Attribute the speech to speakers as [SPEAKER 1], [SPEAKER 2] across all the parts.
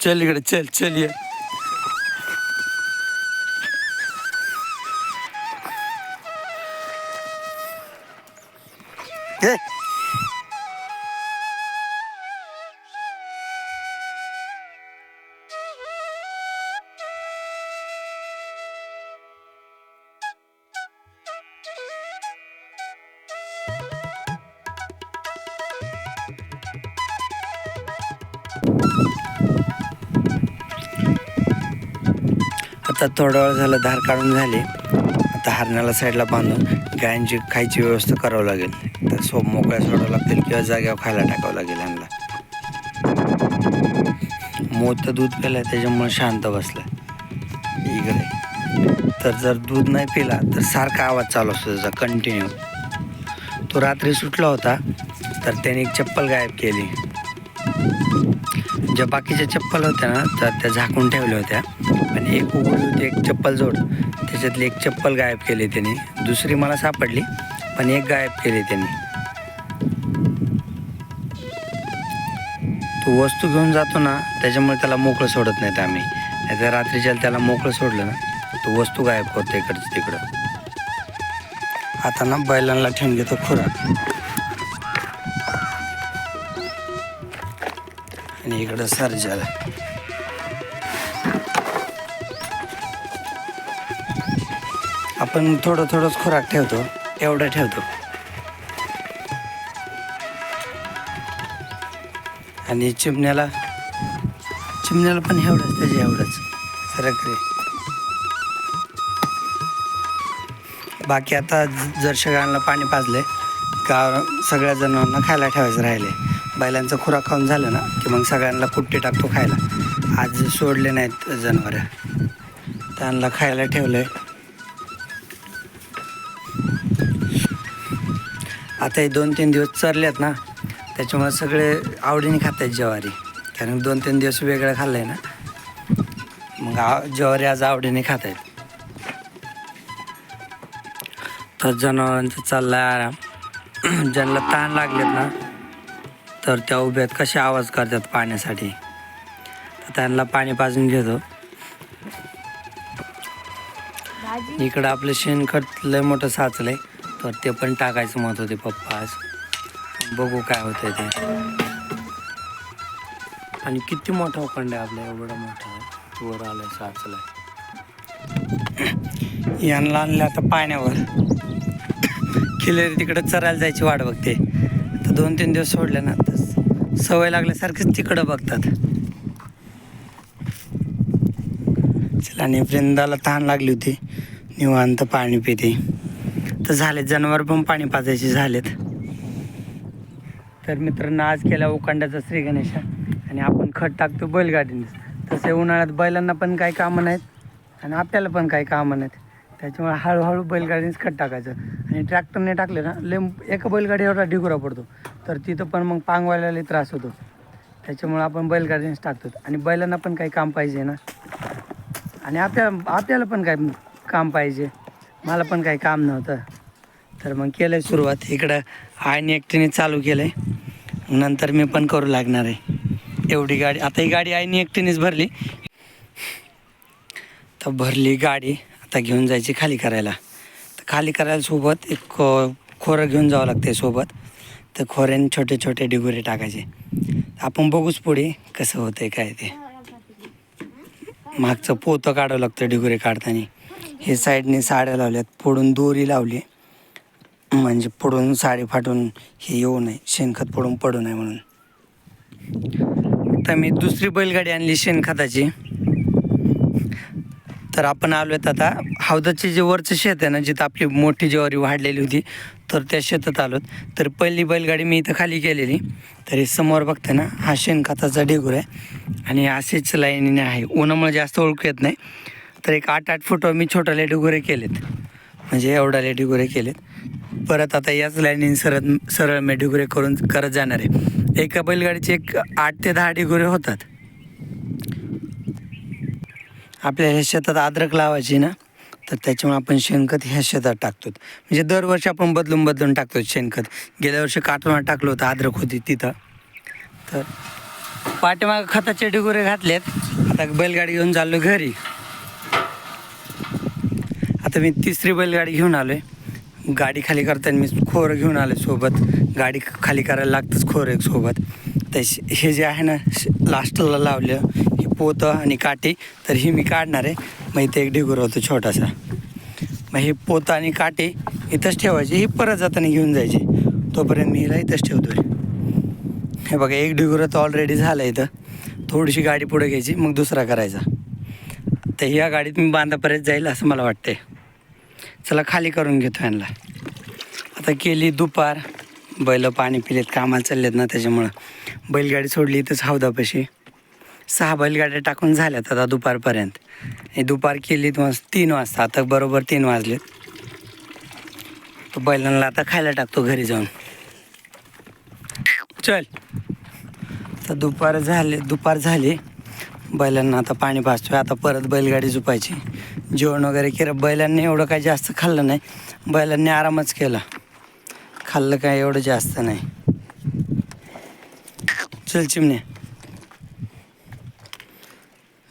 [SPEAKER 1] चल इकडे चल चल ये. थोडा वेळ झालं धार काढून झाली. आता हरणाला साईडला बांधून गायांची खायची व्यवस्था करावं लागेल. तर सोप मोकळ्या सोडावं लागतील किंवा जाग्यावर खायला टाकावं लागेल यांना. मोठं दूध प्यायला त्याच्यामुळे शांत बसलं इकडे. तर जर दूध नाही पिला तर सारखा आवाज चालू असतो त्याचा कंटिन्यू तो रात्री सुटला होता तर त्याने एक चप्पल गायब केली. ज्या बाकीच्या चप्पल होत्या ना तर त्या झाकून ठेवल्या होत्या. एक उघडून होती एक चप्पल जोड. त्याच्यातली एक चप्पल गायब केली त्याने. दुसरी मला सापडली पण एक गायब केली त्याने. तो वस्तू घेऊन जातो ना त्याच्यामुळे त्याला मोकळं सोडत नाहीत आम्ही. नाही तर रात्रीच्या त्याला मोकळं सोडलं ना तो वस्तू गायब होतो इकडचं तिकडं. आता ना बैलांना ठेवून घेतो खुराक. आणि इकडं सर्जाला. आपण थोडं थोडंच खुराक ठेवतो एवढं ठेवतो. आणि चिमण्याला चिमण्याला पण एवढंच त्याचे एवढंच. सरक बाकी आता जर सगळ्यांना पाणी पाजले का सगळ्या जनावरांना खायला ठेवायचं राहिले बैलांचं खुराक खाऊन झालं ना की मग सगळ्यांना कुट्टी टाकतो खायला. आज सोडले नाहीत जनावरं. त्यांना खायला ठेवलं आहे आता हे दोन तीन दिवस चरलेत ना त्याच्यामुळे सगळे आवडीने खात आहेत ज्वारी. कारण दोन तीन दिवस वेगळं खाल्लं आहे ना. मग आ ज्वारी आज आवडीने खात आहेत तर जनावरांचा चाललाय आराम. ज्यांना ताण लागलेत ना तर त्या उभ्यात कसे आवाज करतात पाण्यासाठी. तर त्यांना पाणी पाजून घेतो. इकडं आपलं शेणखत लय मोठं साचलंय. तर ते पण टाकायचं मत होते पप्पा आज. बघू काय होतंय ते. आणि किती मोठा उखंड आहे आपला एवढा मोठा. वर आलाय साचलाय यांना आणलं आता पाण्यावर. खिलेरी तिकडं चरायला जायची वाट बघते. तर दोन तीन दिवस सोडले ना तर सवय लागल्यासारखीच तिकडं बघतात. चला आणि वृंदाला तहान लागली होती. निवांत पाणी पिते. तर झालेत. जनावर पण पाणी पाजायचे झालेत. तर मित्रांनो आज केला उकांड्याचा श्री गणेशा. आणि आपण खत टाकतो बैलगाडीने. तसे उन्हाळ्यात बैलांना पण काही कामं नाहीत आणि आपल्याला पण काही कामं नाहीत. त्याच्यामुळे हळूहळू बैलगाडीनेच खत टाकायचं. आणि ट्रॅक्टरने टाकले ना लेम एका बैलगाडी एवढा ढिगुरा पडतो. तर तिथं पण मग पांगवायला त्रास होतो. त्याच्यामुळे आपण बैलगाडीनेच टाकतो. आणि बैलांना पण काही काम पाहिजे ना. आणि आपल्या आपल्याला पण काही काम पाहिजे. मला पण काही काम नव्हतं. तर मग केलं आहे सुरुवात. इकडं आईने एकटीने चालू केलं आहे नंतर मी पण करू लागणार आहे. एवढी गाडी आता ही गाडी आईने एकटीनेच भरली. तर भरली गाडी आता घेऊन जायची खाली करायला. तर खाली करायला सोबत एक खो खोरं घेऊन जावं लागते सोबत. तर खोऱ्याने छोटे छोटे डिगोरे टाकायचे. आपण बघूच पुढे कसं होतं आहे काय ते. मागचं पोतं काढावं लागतं डिगोरे काढताना. हे साईडने साड्या लावल्यात पुढून दोरी लावली. म्हणजे पुढून साडी फाटून हे येऊ नये शेणखत पडून पडू नये म्हणून. तर मी दुसरी बैलगाडी आणली शेणखताची. तर आपण आलो आहेत आता हौदाचे जे वरचं शेत आहे ना जिथं आपली मोठी ज्वारी वाढलेली होती तर त्या शेतात आलो तर पहिली बैलगाडी मी इथं खाली केलेली. तर हे समोर बघते ना हा शेणखताचा ढेगूर आहे. आणि असेच लाईनीने आहे. उन्हामुळे जास्त ओळखू येत नाही. तर एक आठ आठ फुट मी छोटाले ढेगुरे केलेत. म्हणजे एवढाले डिगोरे केलेत. परत आता याच लाईनीने सरळ सरळ मी करून करत जाणार आहे. एका बैलगाडीचे एक आठ ते दहा डिगोरे होतात. आपल्या ह्या शेतात अद्रक लावायची ना तर त्याच्यामुळे आपण शेणखत ह्या शेतात टाकतो म्हणजे दरवर्षी आपण बदलून बदलून टाकतो शेणखत. गेल्या वर्षी काटोनात टाकलं होतं अद्रक होती तिथं. तर पाठीमाग खताचे डिगोरे घातलेत. आता बैलगाडी घेऊन चाललो घरी. आता मी तिसरी बैलगाडी घेऊन आलो आहे गाडी खाली करताना मी खोरं घेऊन आलो सोबत. गाडी खाली करायला लागतंच खोरं एक सोबत. तर हे जे आहे ना लास्टला लावलं हे पोतं आणि काठी तर ही मी काढणार आहे. मग इथे एक ढिगूर होतो छोटासा. मग हे पोतं आणि काठी इथंच ठेवायची ही परत जाताना घेऊन जायची. तोपर्यंत मी हिला इथंच ठेवतो हे बघा एक ढिगोरं तर ऑलरेडी झालं इथं. थोडीशी गाडी पुढे घ्यायची मग दुसरा करायचा. तर ह्या गाडीत मी बांधापर्यंत जाईल असं मला वाटते चला खाली करून घेतो यांना. आता केली दुपार. बैल पाणी पिलेत कामाला चाललेत ना त्याच्यामुळं. बैलगाडी सोडली इथंच हौदापाशी. सहा बैलगाड्या टाकून झाल्यात आता दुपारपर्यंत. हे दुपार केली वाज तीन वाजता. आता बरोबर तीन वाजलेत. तो बैलांना आता खायला टाकतो घरी जाऊन. चल. तर दुपार झाले दुपार झाली. बैलांना आता पाणी पाजतोय आता परत बैलगाडी झुपायची. जेवण वगैरे केलं. बैलांनी एवढं काही जास्त खाल्लं नाही. बैलांनी आरामच केला. खाल्लं काय एवढं जास्त नाही. चल चिमणे.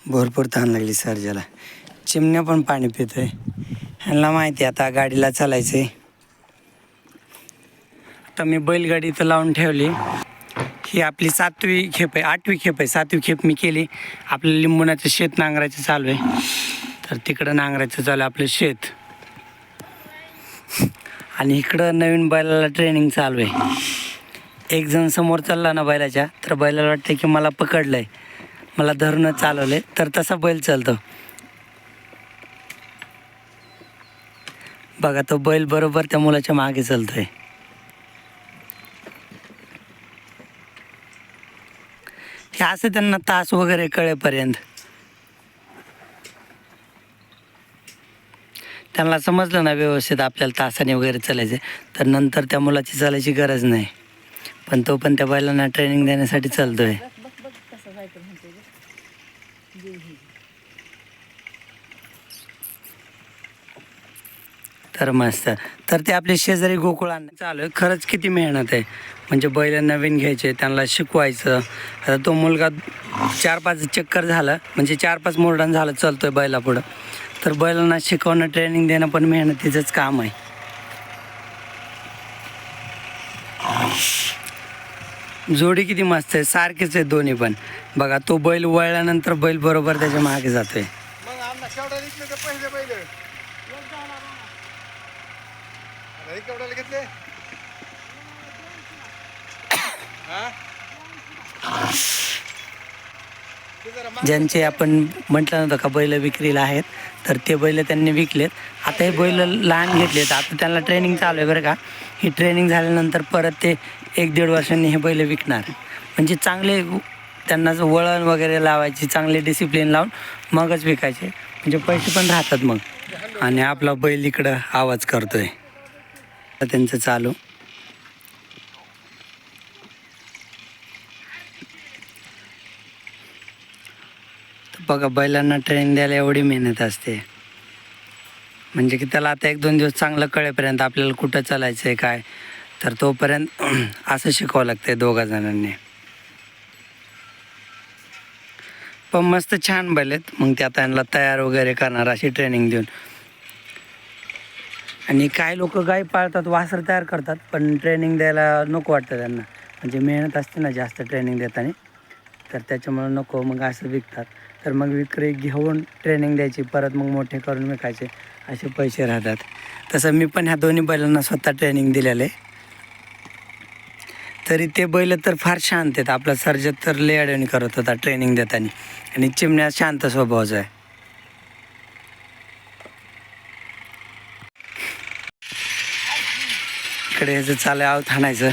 [SPEAKER 1] भरपूर तहान लागली सर्जाला चिमण्या पण पाणी पितोय. ह्यांना माहिती आहे आता गाडीला चालायचंय. आता मी बैलगाडी इथं लावून ठेवली. ही आपली सातवी खेप आहे आठवी खेप आहे. सातवी खेप मी केली. आपलं लिंबुणाचं शेत नांगरायचं चालू आहे. तर तिकडं नांगरायचं चालू आहे आपलं शेत. आणि इकडं नवीन बैलाला ट्रेनिंग चालू आहे. एक जण समोर चालला ना बैलाच्या तर बैलाला वाटतं की मला पकडलं आहे मला धरणं चालवलं तर तसा बैल चालतो. बघा तो बैल बरोबर त्या मुलाच्या मागे चालतोय. हे असं त्यांना तास वगैरे कळेपर्यंत. त्यांना समजलं ना व्यवस्थित आपल्याला तासाने वगैरे चालायचं तर नंतर त्या मुलाची चालायची गरज नाही. पण तो पण त्या बैलांना ट्रेनिंग देण्यासाठी चालतोय. तर मस्त. तर ते आपले शेजारी गोकुळ आणणं चालू आहे. खरंच किती मेहनत आहे. म्हणजे बैल नवीन घ्यायचे त्यांना शिकवायचं. आता तो मुलगा चार पाच चक्कर झालं. म्हणजे चार पाच मोरडान झालं चालतोय बैला पुढं तर बैलांना शिकवणं ट्रेनिंग देणं पण मेहनतीचंच काम आहे. जोडी किती मस्त आहे. सारखेच आहे दोन्ही पण. बघा तो बैल वळल्यानंतर बैल बरोबर त्याच्यामागे जातोय
[SPEAKER 2] मग आमना केवढा घेतले ते पहिले पहिले अरे केवढ्याला घेतले हा? ते जरा मा-
[SPEAKER 1] ज्यांचे आपण म्हटलं नव्हतं का बैल विक्रीला आहेत तर ते बैल त्यांनी विकलेत. आता हे बैल लहान घेतलेत. आता त्यांना ट्रेनिंग चालू आहे बरं का. ही ट्रेनिंग झाल्यानंतर परत ते एक दीड वर्षांनी हे बैल विकणार. म्हणजे चांगले त्यांना वळण वगैरे लावायची चांगले डिसिप्लिन लावून मगच विकायचे. म्हणजे पैसे पण राहतात मग. आणि आपला बैल इकडं आवाज करतोय. त्यांचं चालू. बघा बैलांना ट्रेनिंग द्यायला एवढी मेहनत असते. म्हणजे की त्याला आता एक दोन दिवस चांगलं कळेपर्यंत आपल्याला कुठं चालायचं आहे काय? तर तोपर्यंत असं शिकावं लागतंय दोघा जणांनी. पण मस्त छान बैलेत मग ते आता यांना तयार वगैरे करणार अशी ट्रेनिंग देऊन. आणि काही लोक गाय पाळतात वासर तयार करतात पण ट्रेनिंग द्यायला नको वाटतं त्यांना. म्हणजे मेहनत असते ना जास्त ट्रेनिंग देताना. तर त्याच्यामुळं नको मग असं विकतात. तर मग विक्री घेऊन ट्रेनिंग द्यायची परत मग मोठे करून विकायचे असे पैसे राहतात. तसं मी पण ह्या दोन्ही बैलांना स्वतः ट्रेनिंग दिलेलं आहे. तरी ते बैल तर फार शांत आहेत. आपला सर्जत तर लय अडवणी करत होता ट्रेनिंग देताना. आणि चिमण्या शांत स्वभावाचा आहे. इकडे ह्याचं चालू आहे आहोत हाणायचं.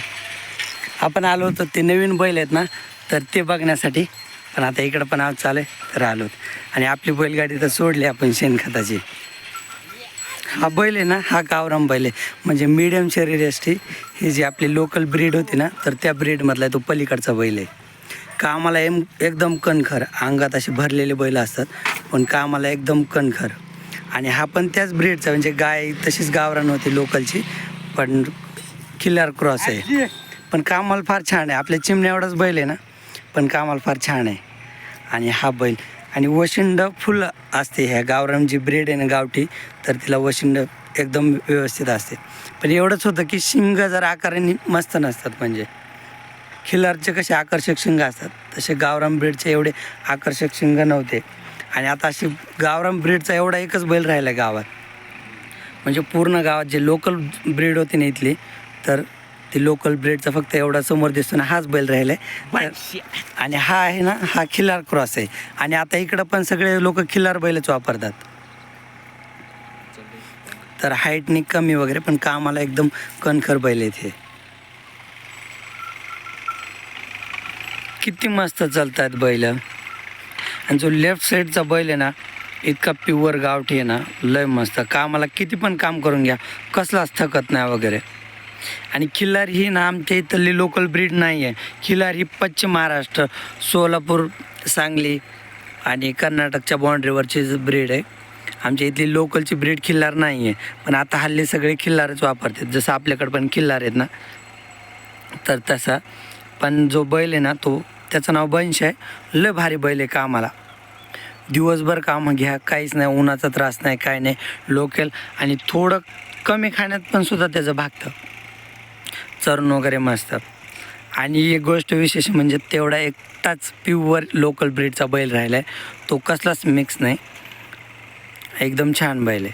[SPEAKER 1] आपण आलो होतो ते नवीन बैल आहेत ना तर ते बघण्यासाठी. पण आता इकडं पण आहोत चालू आहे. तर आलो आणि आपली बैलगाडी तर सोडली आपण शेणखताची. हा बैल आहे ना हा गावराम बैल आहे. म्हणजे मिडियम शरीर असते ही जी आपली लोकल ब्रीड होती ना तर त्या ब्रीडमधला तो पलीकडचा बैल आहे. कामाला एम एकदम कणखर अंगात असे भरलेले बैल असतात पण कामाला एकदम कणखर. आणि हा पण त्याच ब्रीडचा म्हणजे गाय तशीच गावरान होती लोकलची पण किल्लार क्रॉस आहे. पण कामाला फार छान आहे. आपल्या चिमण्या एवढाच बैल आहे ना पण कामाला फार छान आहे. आणि हा बैल. आणि वशिंड फुल असते ह्या गावरान जी ब्रेड आहे ना गावठी तर तिला वशिंड एकदम व्यवस्थित असते. पण एवढंच होतं की शिंग जर आकाराने मस्त नसतात म्हणजे. खिलारचे कसे आकर्षक शिंग असतात तसे गावराम ब्रीडचे एवढे आकर्षक शिंग नव्हते. आणि आता अशी गावराम ब्रीडचा एवढा एकच बैल राहिला आहे गावात. म्हणजे पूर्ण गावात जे लोकल ब्रीड होती ना इथली तर ते लोकल ब्रेडचा फक्त एवढा समोर दिसतो ना हाच बैल राहिला. आहे आणि हा आहे ना हा खिल्लार क्रॉस आहे. आणि आता इकडं पण सगळे लोक खिल्लार बैलच वापरतात. तर हाईटनी कमी वगैरे पण कामाला एकदम कणखर बैल आहेत हे. किती मस्त चालतात बैल. आणि जो लेफ्ट साईडचा बैल आहे ना इतका प्युअर गावठी आहे ना लय मस्त. कामाला किती पण काम करून घ्या कसलाच थकत नाही वगैरे. आणि खिल्लार ही ना आमच्या इथली लोकल ब्रीड नाही आहे खिल्लार ही पश्चिम महाराष्ट्र सोलापूर सांगली आणि कर्नाटकच्या बाँड्रीवरची ब्रीड आहे. आमच्या इथली लोकलची ब्रीड खिल्लार नाही आहे पण आता हल्ली सगळे खिल्लारच वापरतात. जसं आपल्याकडे पण खिल्लार आहेत ना तर तसा. पण जो बैल आहे ना तो त्याचं नाव बंश आहे. लय भारी बैल आहे कामाला दिवसभर काम घ्या काहीच नाही उन्हाचा त्रास नाही काय नाही. लोकल आणि थोडं कमी खाण्यात पण सुद्धा त्याचं भागतं. चरण वगैरे मस्त आणि एक गोष्ट विशेष म्हणजे तेवढा एकटाच प्युअर लोकल ब्रीडचा बैल राहिला आहे तो कसलाच मिक्स नाही. एकदम छान बैल आहे.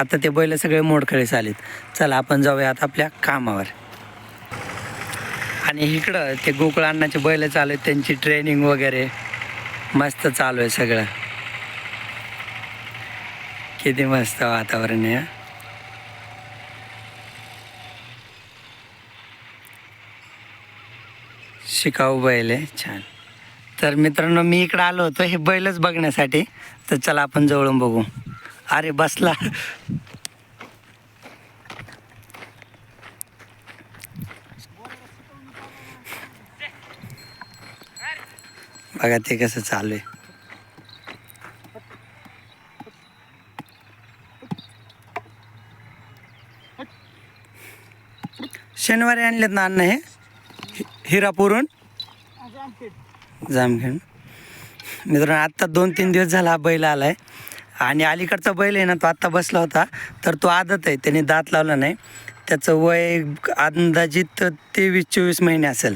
[SPEAKER 1] आता ते बैल सगळे मोडखळे आलेत. चला आपण जाऊया आता आपल्या कामावर. आणि इकडं ते गोकुळ अण्णाचे बैल चालू आहेत. त्यांची ट्रेनिंग वगैरे मस्त चालू आहे सगळं. किती मस्त वातावरण आहे शिकाऊ बैल आहे. छान. तर मित्रांनो मी इकडं आलो होतो. हे बैलच बघण्यासाठी. तर चला आपण जवळून बघू. अरे बसला. बघा ते कसं चालू आहे. शनिवारी आणलेत ना अन्न हे? हि- हिरापूरहून? जामखेड. मित्रांनो आत्ता दोन तीन दिवस झाला हा बैल आला आहे आणि अलीकडचा बैल आहे ना तो आत्ता बसला होता. तर तो आदत आहे त्याने दात लावला नाही. त्याचं वय अंदाजित तेवीस चोवीस महिने असेल.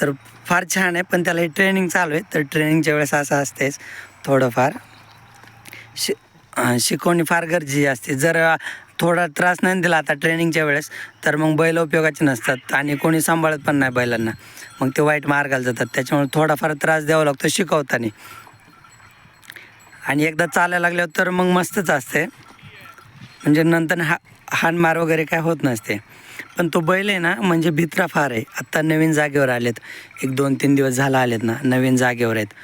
[SPEAKER 1] तर फार छान आहे पण त्याला हे ट्रेनिंग चालू आहे. तर ट्रेनिंगच्या वेळेस असं असतेच थोडंफार. शि शिकवणी फार गरजेची असते. जर थोडा त्रास नाही दिला आता ट्रेनिंगच्या वेळेस. तर मग बैल उपयोगाचे नसतात आणि कोणी सांभाळत पण नाही बैलांना. मग ते वाईट मार्गाला जातात. त्याच्यामुळे थोडाफार त्रास द्यावा लागतो शिकवताना. आणि एकदा चालायला लागल्यावर तर मग मस्तच असते. म्हणजे नंतर हा हानमार वगैरे काय होत नसते. पण तो बैल आहे ना म्हणजे भित्रा फार आहे. आत्ता नवीन जागेवर आलेत. एक दोन तीन दिवस झाला आलेत ना नवीन जागेवर आहेत.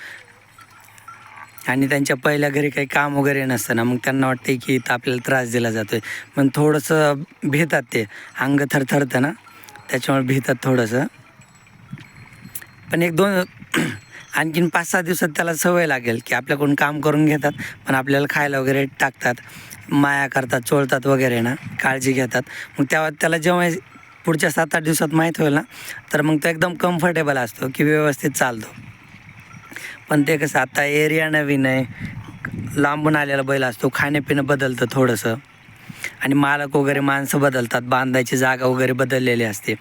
[SPEAKER 1] आणि त्यांच्या पहिल्या घरी काही काम वगैरे नसतं ना मग त्यांना वाटते की इथं आपल्याला त्रास दिला जातो आहे पण थोडंसं भीतात ते अंग थरथरतं ना त्याच्यामुळे भीतात थोडंसं. पण एक दोन आणखीन पाच सहा दिवसात त्याला सवय लागेल की आपल्याकडून काम करून घेतात पण आपल्याला खायला वगैरे टाकतात माया करतात चोळतात वगैरे ना काळजी घेतात. मग तेव्हा त्याला जेव्हा पुढच्या सात आठ दिवसात माहीत होईल ना तर मग तो एकदम कम्फर्टेबल असतो की व्यवस्थित चालतो. पण ते कसं आता एरिया नवीन आहे. लांबून आलेला बैल असतो खाणेपिणं बदलतं थोडंसं. आणि मालक वगैरे माणसं बदलतात बांधायची जागा वगैरे बदललेली असते.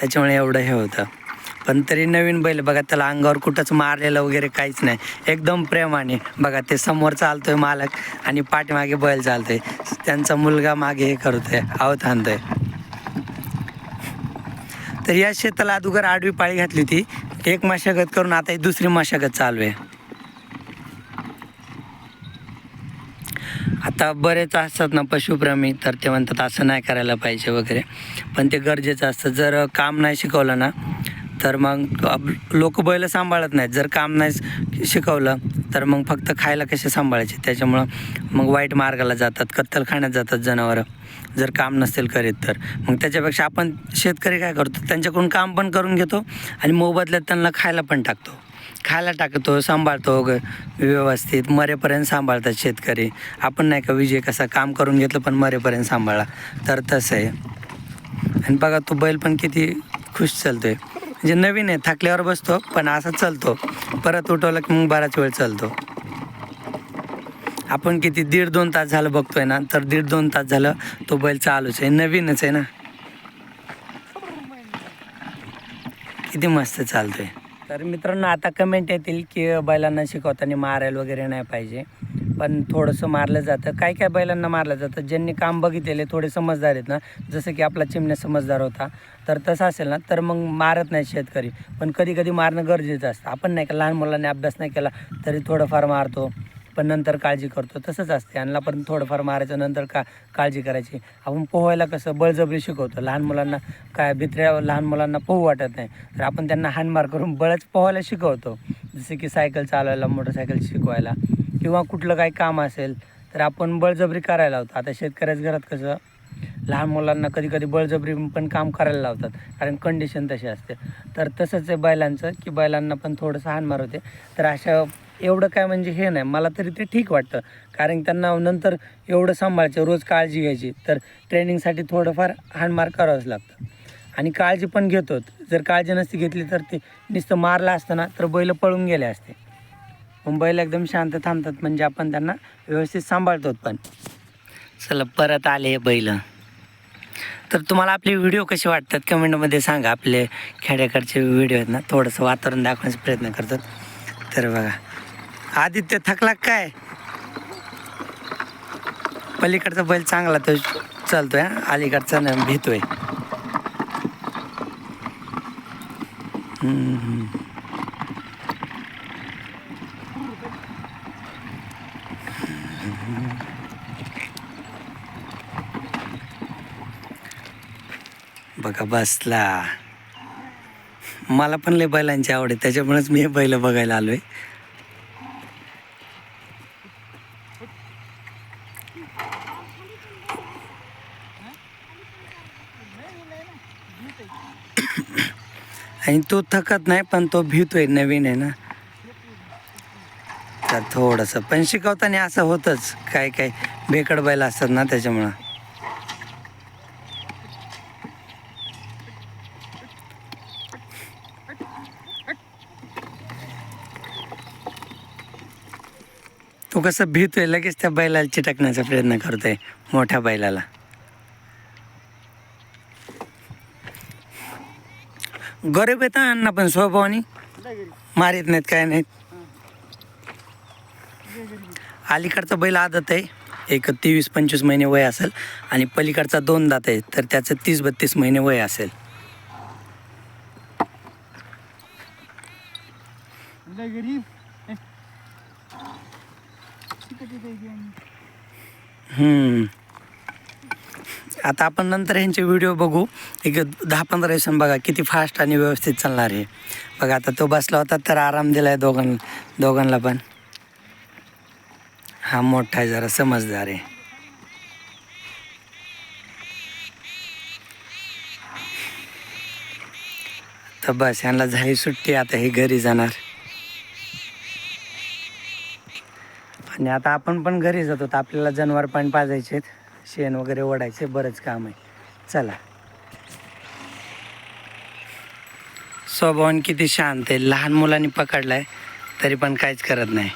[SPEAKER 1] त्याच्यामुळे एवढं हे होतं. पण तरी नवीन बैल बघा त्याला अंगावर कुठंच मारलेलं वगैरे काहीच नाही. एकदम प्रेमाने. बघा ते समोर चालतोय मालक आणि पाठीमागे बैल चालतोय. त्यांचा मुलगा मागे हे करतोय आवत आणतोय. तर या शेताला अगोदर आडवी पाळी घातली होती. एक मशागत करून आता ही दुसरी मशागत चालू आहे. आता बरेच असतात ना पशुप्रेमी तर ते म्हणतात असं नाही करायला पाहिजे वगैरे. पण ते गरजेचं असतं. जर काम नाही शिकवलं ना तर मग लोक बैल सांभाळत नाहीत. जर काम नाही शिकवलं तर मग फक्त खायला कसे सांभाळायचे? त्याच्यामुळं मग वाईट मार्गाला जातात कत्तलखान्यात जातात जनावरं. जर काम नसेल करीत तर. मग त्याच्यापेक्षा आपण शेतकरी काय करतो? त्यांच्याकडून काम पण करून घेतो आणि मोबदल्यात त्यांना खायला पण टाकतो. खायला टाकतो सांभाळतो व्यवस्थित मरेपर्यंत सांभाळतात शेतकरी. आपण नाही का विजय कसा काम करून घेतलं पण मरेपर्यंत सांभाळा? तर तसं आहे. आणि बघा तो बैल पण किती खुश आहे म्हणजे नवीन आहे थकल्यावर बसतो पण असा चालतो. परत उठवलं की मग बराच वेळ चालतो. आपण किती दीड दोन तास झालं बघतोय ना तर दीड दोन तास झालं तो बैल चालूच आहे नवीनच आहे ना. किती मस्त चालतोय. तर मित्रांनो आता कमेंट येतील की बैलांना शिकवताना मारायला वगैरे नाही पाहिजे. पण थोडंसं मारलं जातं. काय काय बैलांना मारलं जातं? ज्यांनी काम बघितलेले थोडे समजदार आहेत ना? जसं की आपला चिमण्या समजदार होता. तर तसं असेल ना? तर मग मारत नाही शेतकरी. पण कधी कधी मारणं गरजेचं असतं. आपण नाही का लहान मुलांनी अभ्यास नाही केला तरी थोडंफार मारतो. पण नंतर काळजी करतो. तसंच असते. यांना पण थोडंफार मारायचं नंतर का काळजी करायची. आपण पोहायला कसं बळजबरी शिकवतो. लहान मुलांना काय भित्र्या लहान मुलांना पोहू वाटत नाही. तर आपण त्यांना हानमार करून बळच पोहायला शिकवतो. जसे की सायकल चालवायला मोटरसायकल शिकवायला. किंवा कुठलं काही काम असेल तर आपण बळजबरी करायला लावतो. आता शेतकऱ्याच घरात कसं लहान मुलांना कधी कधी बळजबरी पण काम करायला लावतात कारण कंडिशन तशी असते. तर तसंच आहे बैलांचं की बैलांना पण थोडंसं हानमार होते तर अशा एवढं काय म्हणजे हे नाही. मला तरी ते ठीक वाटतं. कारण त्यांना नंतर एवढं सांभाळायचं रोज काळजी घ्यायची. तर ट्रेनिंगसाठी थोडंफार हानमार करावंच लागतं. आणि काळजी पण घेतो जर काळजी नसती घेतली तर ते नुसतं मारलं असतं ना तर बैल पळून गेले असते. मग बैल एकदम शांत थांबतात म्हणजे आपण त्यांना व्यवस्थित सांभाळतो पण. चला परत आले हे बैल. तर तुम्हाला आपले व्हिडिओ कसे वाटतात कमेंटमध्ये सांगा. आपले खेड्याकडचे व्हिडिओ आहेत ना थोडंसं वातावरण दाखवण्याचा प्रयत्न करतात. तर बघा आदित्य थकला काय? पलीकडचा बैल चांगला तो चालतोय आहे अलीकडचा ना भीतोय. बघा बसला? मला पण लय बैलांची आवड आहे त्याच्यामुळेच मी बैल बघायला आलोय. आणि तो थकत नाही पण तो भिवतोय नवीन आहे ना. तर थोडंसं पण शिकवताना असं होतंच काय काय बेकड बैल असतात ना त्याच्यामुळं. कसं भीतोय लगेच त्या बैलाला चिटकण्याचा प्रयत्न करतोय मोठ्या बैलाला. गरीब येतात अण्णा पण स्वभावानी? मारित नाहीत काय नाहीत. अलीकडचा बैल आदत आहे एक तेवीस पंचवीस महिने वय असेल आणि पलीकडचा दोन दात आहे तर त्याचं तीस बत्तीस महिने वय असेल. हम्म. आता आपण नंतर ह्यांचे व्हिडिओ बघू. एक दहा पंधरा दिवसांनी बघा किती फास्ट आणि व्यवस्थित चालणार आहे बघा आता तो बसला होता तर आराम दिलाय दोघां दोघांना पण. हा मोठा आहे जरा समजदार आहे. तर बस यांना झाली सुट्टी आता हे घरी जाणार. आणि आता आपण पण घरी जातो तर आपल्याला जनावर पण पाजायचे शेण वगैरे ओढायचे बरंच काम आहे. चला. स्वभावन किती शांत आहे. लहान मुलांनी पकडलाय तरी पण काहीच करत नाही.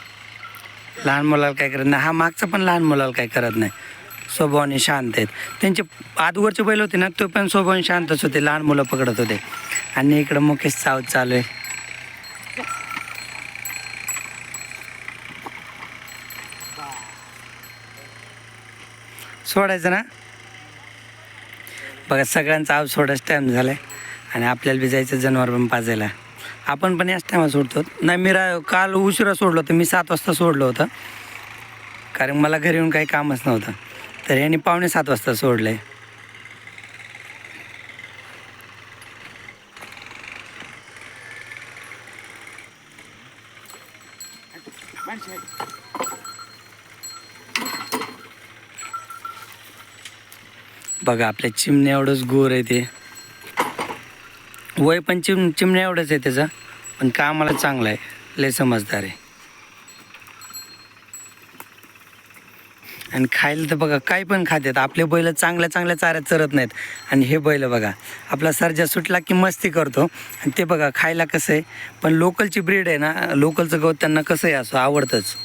[SPEAKER 1] लहान मुलाला काय करत नाही. हा मागचा पण लहान मुलाला काय करत नाही. स्वभावाने शांत आहेत. त्यांचे आदवरचे बैल होते ना तो पण स्वभावाने शांतच होते. लहान मुलं पकडत होते. आणि इकडं मुकेश सावत चालू आहे. सोडायचं ना? बघा सगळ्यांचा आव सोडायचा टाईम झाला आहे आणि आपल्याला बी जायचं जनावर पण पाजायला. आपण पण याच टायमात सोडतो. नाही मी रा काल उशिरा सोडलं होतं. मी सात वाजता सोडलं होतं. कारण मला घरी येऊन काही कामच नव्हतं. तर यांनी पावणे सात वाजता सोडलं आहे बघा आपल्या चिमण्या एवढंच गोर आहे ते. वय पण चिम चिमण्या एवढंच आहे त्याचं पण कामाला चांगलं आहे. लय समजदार आहे. आणि खायला तर बघा काही पण खातात आपले बैल चांगल्या चांगल्या चाऱ्यात चरत नाहीत. आणि हे बैल बघा आपला सर्जा सुटला की मस्ती करतो. आणि ते बघा खायला कसं आहे. पण लोकलची ब्रीड आहे ना लोकलचं गवत त्यांना कसंही असो आवडतंच.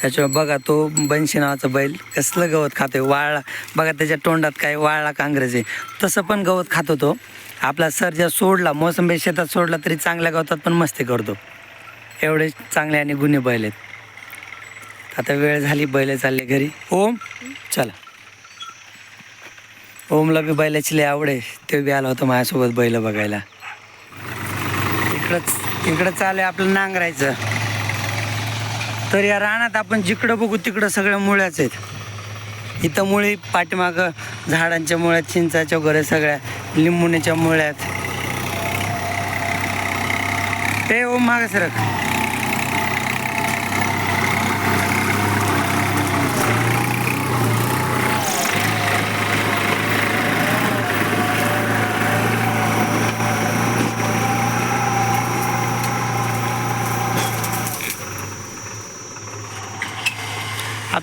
[SPEAKER 1] त्याच्यावर बघा तो बनशी नावाचा बैल कसलं गवत खातोय वाळला. बघा त्याच्या तोंडात काय वाळला काँग्रेस आहे. तसं पण गवत खातो तो. आपला सर ज्या सोडला मोसंबी शेतात सोडला तरी चांगल्या गवतात पण मस्ती करतो. एवढे चांगले आणि गुन्हे बैल आहेत. आता वेळ झाली बैल चालले घरी. ओम चला. ओमला बी बैलाची लय आवड आहे. ते बी आला होता माझ्यासोबत बैल बघायला. इकडंच इकडं चालू आहे आपलं नांगरायचं. तर या रानात आपण जिकडं बघू तिकडं सगळ्या मुळ्याच आहेत. इथं मुळी पाठीमागं झाडांच्या मुळ्यात चिंचाच्या वगैरे सगळ्या लिंबुण्याच्या मुळ्यात. ते ओम मागं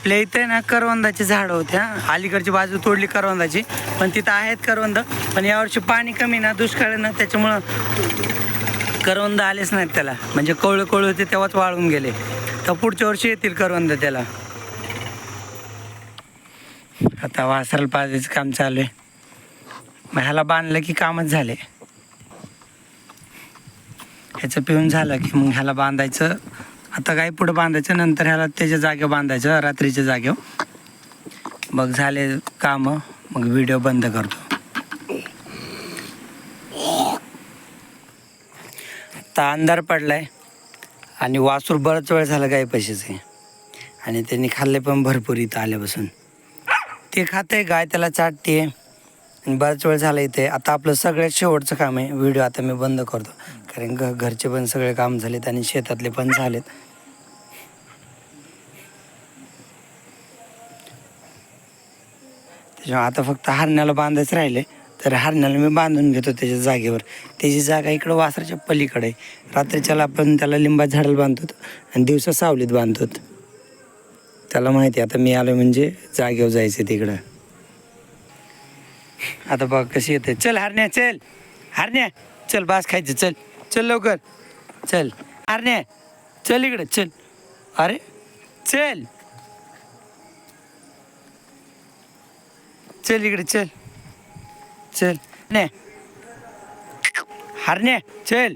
[SPEAKER 1] आपल्या इथे ना करवंदाची झाडं होत्या. अलीकडची बाजू तोडली करवंदाची. पण तिथं आहेत करवंद. पण यावर्षी पाणी कमी ना दुष्काळ ना त्याच्यामुळं करवंद आलेच नाहीत त्याला. म्हणजे कवळं कवळं होते तेव्हाच वाळून गेले. तर पुढच्या वर्षी येतील करवंद त्याला. आता वासराला पाजायचं काम चालू आहे. मग ह्याला बांधलं की कामच झाले. ह्याचं पिऊन झालं की मग ह्याला बांधायचं. आता काय पुढं बांधायचं? नंतर ह्याला त्याच्या जागेवर बांधायचं रात्रीच्या जागेवर. मग झाले कामं मग व्हिडिओ बंद करतो. आता अंधार पडलाय आणि वासूर बराच वेळ झाला गाय पैशाचे. आणि त्यांनी खाल्ले पण भरपूर इथं आल्यापासून. ते खाते गाय त्याला चाटते आणि बराच वेळ झाला इथे. आता आपलं सगळ्यात शेवटचं काम आहे. व्हिडिओ आता मी बंद करतो. कारण घ घरचे पण सगळे काम झालेत आणि शेतातले पण झालेत. त्याच्यामुळे आता फक्त हरण्याला बांधायच राहिले तर हरण्याला मी बांधून घेतो त्याच्या जागेवर. त्याची जागा इकडं वासराच्या पलीकडे रात्रीच्याला आपण त्याला लिंबा झाडाला बांधतो. आणि दिवसा सावलीत बांधतो. त्याला माहिती आहे. आता मी आलो म्हणजे जागेवर जायचं तिकडं. आता बघ कशी येते. चल हरण्या चल. हरण्या चल बास खायचं चल. चल लवकर. चल. हरण्या चल इकडे चल. अरे चल. चल इकडे चल. चल. ने हरण्या चल.